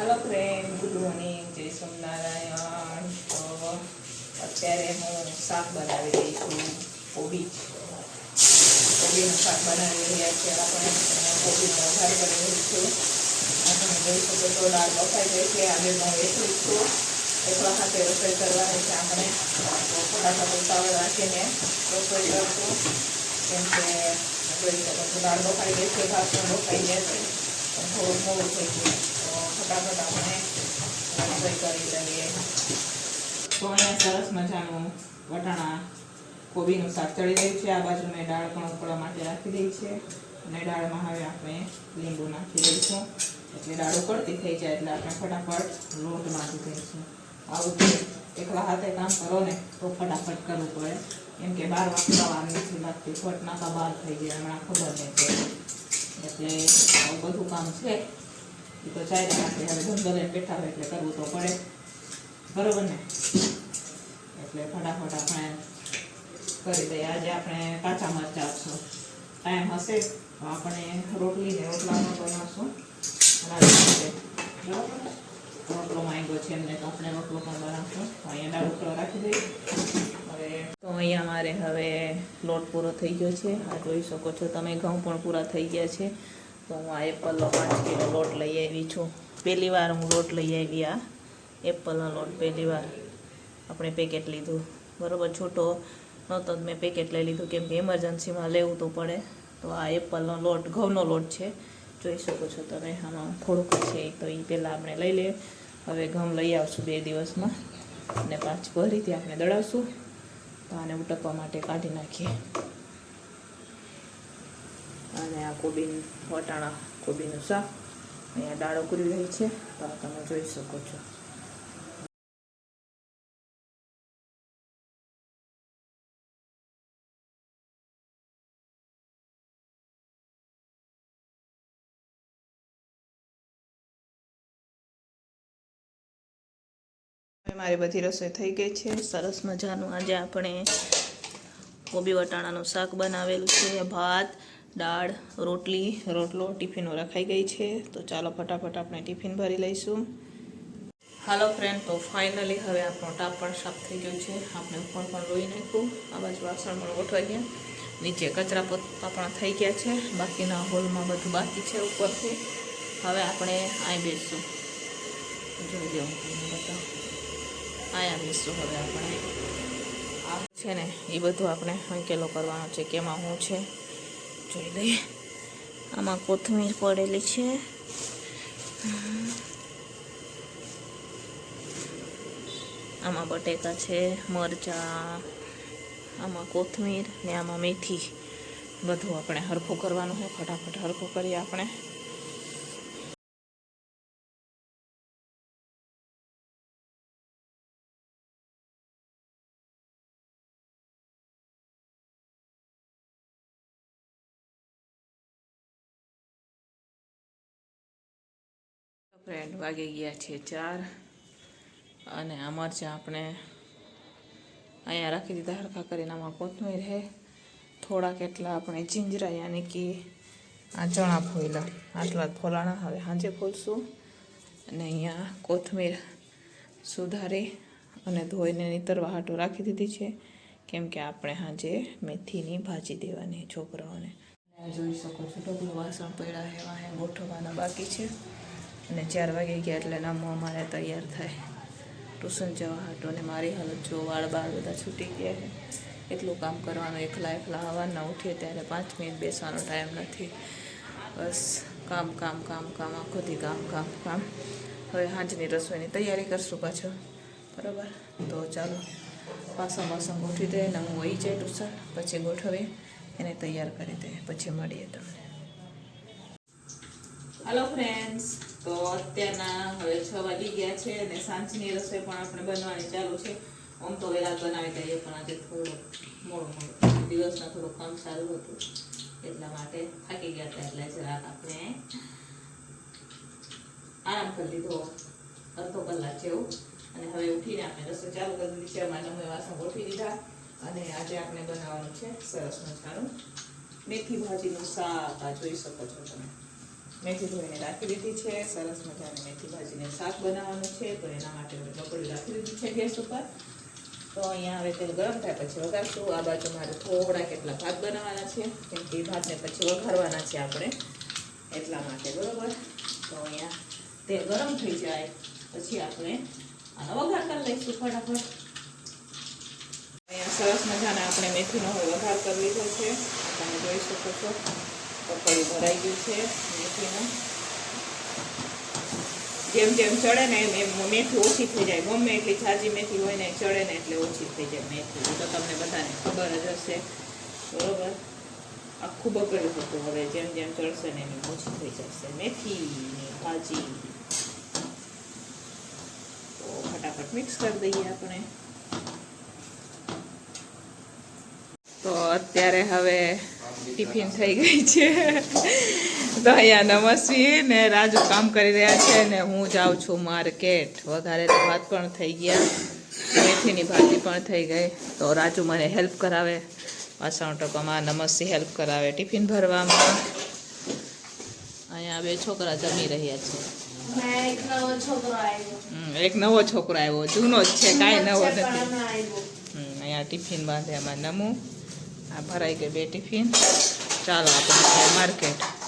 Hello friend good morning જય સ્વામિનારાયણ. તો અત્યારે હું શાક બનાવી રહી છું, કોબી. કોબીનું શાક બનાવી રહ્યા છે આપણે કોબીનો વઘાર કરી રહી છું આપણે જોઈ શકો તો દાળ બફાઈ ગઈ છે. આજે હું એટલું છું. એકલા સાથે રસોઈ કરવાની છે આપણે. ફટાફટ ઉતાવળ રાખીને રસોઈ કરશું. કેમ કે જોઈ શકો તો દાળ બફાઈ ગઈ છે, ભાત પણ બફાઈ ગયા છે. થોડું મોડું થઈ ગયું. ફટાફટ આપણે રસોઈ કરી લઈએ. તો અહીંયા સરસ મજાનું વટાણા કોબીનું શાક ચડી રહ્યું છે. આ બાજુ મેં દાળ પણ ઉકળવા માટે રાખી દઈ છે. અને દાળમાં હવે આપણે લીંબુ નાખી દઈશું. એટલે દાળ ઉકળતી થઈ જાય એટલે આપણે ફટાફટ લોટ નાખી દઈશું. આવું એકલા હાથે કામ કરો ને તો ફટાફટ કરવું પડે. એમ કે બાર વાગતા વાર નથી લાગતી ફટ નાકા બહાર થઈ ગયા, હમણાં ખબર નથી. એટલે આવું બધું કામ છે. એ તો ચાલ્યા રાખે હવે લઈને બેઠા હોય એટલે કરવું તો પડે. બરોબર ને? એટલે ફટાફટ આપણે કરી દઈએ. આજે આપણે કાચા મરચાં આપશું. ટાઈમ હશે તો આપણે રોટલી રોટલાનો બનાવશું. રીતે, બરાબર? રોટલો માંગ્યો છે એમને તો આપણે રોટલો પણ બનાવશું. તો અહીંયા ઉકળો રાખી દઈએ. હવે તો અહીંયા મારે હવે લોટ પૂરો થઈ ગયો છે. આ જોઈ શકો છો તમે ઘઉં પણ પૂરા થઈ ગયા છે. તો હું આ એપલનો પાંચ કિલો લોટ લઈ આવી છું. પહેલી વાર હું લોટ લઈ આવી આ એપલનો લોટ, પહેલી વાર. આપણે પેકેટ લીધું. બરાબર, છૂટો. નહોતો મેં પેકેટ લઈ લીધું, કેમ કે ઇમરજન્સીમાં લેવું તો પડે. તો આ એપલનો લોટ, ઘઉંનો લોટ છે. જોઈ શકો છો તમે, આમાં થોડુંક છે તો એ પહેલાં આપણે લઈ લઈએ. હવે ઘઉં લઈ આવશું બે દિવસમાં. અને પાંચ ભરીથી આપણે દળાવશું. તો આને ઉટકવા માટે કાઢી નાખીએ. અને આ કોબી વટાણા કોબીનું શાક. અહીંયા દાળ ઉકળી રહી છે, તો તમે જોઈ શકો છો. મારી બધી રસોઈ થઈ ગઈ છે. સરસ મજાનું આજે આપણે કોબી વટાણાનું શાક બનાવેલું છે. ભાત દાળ, રોટલી, રોટલો ટિફિનો રખાઈ ગઈ છે. તો ચાલો ફટાફટ આપણે ટિફિન ભરી લઈશું. હાલો ફ્રેન્ડ તો ફાઇનલી હવે આપણો ટાપ પણ સાફ થઈ ગયો છે. આપણે ઉપર પણ રોઈ નાખ્યું. આ બાજુ વાસણ પણ ગોઠવાઈ ગયા. નીચે કચરા પોતા પણ થઈ ગયા છે. બાકીના હોલમાં બધું બાકી છે ઉપરથી. હવે આપણે અહીં બેસશું. જોઈ દઉં હું બતાવું. અહીંયા બેસશું હવે આપણે. આ છે ને, એ બધું આપણે અંકેલો કરવાનો છે કે એમાં શું છે. જોઈ લઈએ. આમાં કોથમીર પડેલી છે. આમાં બટેકા છે, મરચાં, આમાં કોથમીર ને આમાં મેથી. બધું આપણે હરખું કરવાનું છે, ફટાફટ હરખું કરીએ આપણે. ફ્રેન્ડ વાગી ગયા છે ચાર. અને આ મરચાં આપણે અહીંયા રાખી દીધા હરખા કરીને આમાં કોથમીર હે થોડા કેટલા આપણે જીંજરા યાની કે આ ચણા ફોઈલા આટલા ફોલાણા. હવે સાંજે ફોલશું અને અહીંયા કોથમીર સુધારી અને ધોઈને નીતરવા હાટું રાખી દીધી છે. કેમ કે આપણે સાંજે મેથીની ભાજી દેવાની છોકરાઓને. જોઈ શકો છો ટોપલું વાસણ પડ્યા એવા ગોઠવવાના બાકી છે. અને ચાર વાગે ગયા એટલે નામો અમારે તૈયાર થાય. ટ્યુશન જવા હતો અને મારી હાલત જો વાળ બાળ બધા છૂટી ગયા છે. એટલું કામ કરવાનું એકલા એકલા હવારના ઉઠીએ ત્યારે પાંચ મિનિટ બેસવાનો ટાઈમ નથી. બસ કામ કામ કામ કામ આખોથી કામ કામ કામ. હવે સાંજની રસોઈની તૈયારી કરશું પાછો બરાબર? તો ચાલો પાસા વાસણ ગોઠવી દે અને હું વહી જાય ટ્યુશન, પછી ગોઠવી એને તૈયાર કરી દે, પછી મળીએ તમને. હાલો ફ્રેન્ડ્સ તો અત્યારના હવે છ વાગી ગયા છે અને સાંજની રસોઈ પણ આપણે બનવાની ચાલુ છે. આમ તો વહેલા બનાવી દઈએ, પણ આજે થોડો મોડો મોડો. દિવસના થોડું કામ સારું હતું, એટલા માટે થાકી ગયા હતા, એટલે જરાક આપણે આરામ કરી લીધો, અડધો કલાક જેવું. અને હવે ઉઠીને આપણે રસોઈ ચાલુ કરી દીધી છે અમારા અમે વાસણ ગોઠવી દીધા. અને આજે આપણે બનાવવાનું છે સરસ મજાનું મેથી ભાજીનું શાક, આ જોઈ શકો છો તમે. મેથી ધોઈને રાખી દીધી છે. સરસ મજાની મેથી ભાજીને શાક બનાવવાનું છે. તો એના માટે મેં બપોરી રાખી દીધી છે ગેસ ઉપર. તો અહીંયા હવે તેલ ગરમ થાય પછી વઘારશું. આ બાજુ મારે થોડા કેટલા ભાત બનાવવાના છે. કેમ કે ભાતને પછી વઘારવાના છે આપણે. એટલા માટે બરાબર. તો અહીંયા તેલ ગરમ થઈ જાય. પછી આપણે આનો વઘાર કરી લઈશું ફટાફટ. અહીંયા સરસ મજાના આપણે મેથીનો વઘાર કરી લીધો છે. તમે જોઈ શકો છો. પકોડી ભરાઈ ગયું છે મેથીનું. જેમ જેમ ચડે ને એમ એમ મેથી ઓછી થઈ જાય. ગમે એટલી છાજી મેથી હોય ને ચડે ને એટલે ઓછી થઈ જાય મેથી. તો તમને બધાને ખબર જ હશે. બરોબર? આખું બગડ્યું હતું હવે. જેમ જેમ ચડશે ને એમ ઓછી થઈ જશે. મેથીની ભાજી. તો ફટાફટ મિક્સ કરી દઈએ આપણે. તો અત્યારે હવે ટિફિન થઈ ગઈ છે. તો અહીંયા નમસ્વી ને રાજુ કામ કરી રહ્યા છે ને હું જાઉં છું માર્કેટ. વઘારેલા ભાત પણ થઈ ગયા. મેથીની ભાજી પણ થઈ ગઈ. તો રાજુ મને હેલ્પ કરાવે. વાસણ ટોકામાં નમસ્તી હેલ્પ કરાવે ટિફિન ભરવામાં. અહીંયા બે છોકરા જમી રહ્યા છે. એક નવો છોકરો આવ્યો. હમ, એક નવો છોકરો આવ્યો. જૂનો જ છે કાંઈ નવો નથી. અહીંયા ટિફિન બાંધે એમાં નમું. આ ભરાઈ ગઈ બે ટિફિન. ચાલો આપણે માર્કેટ.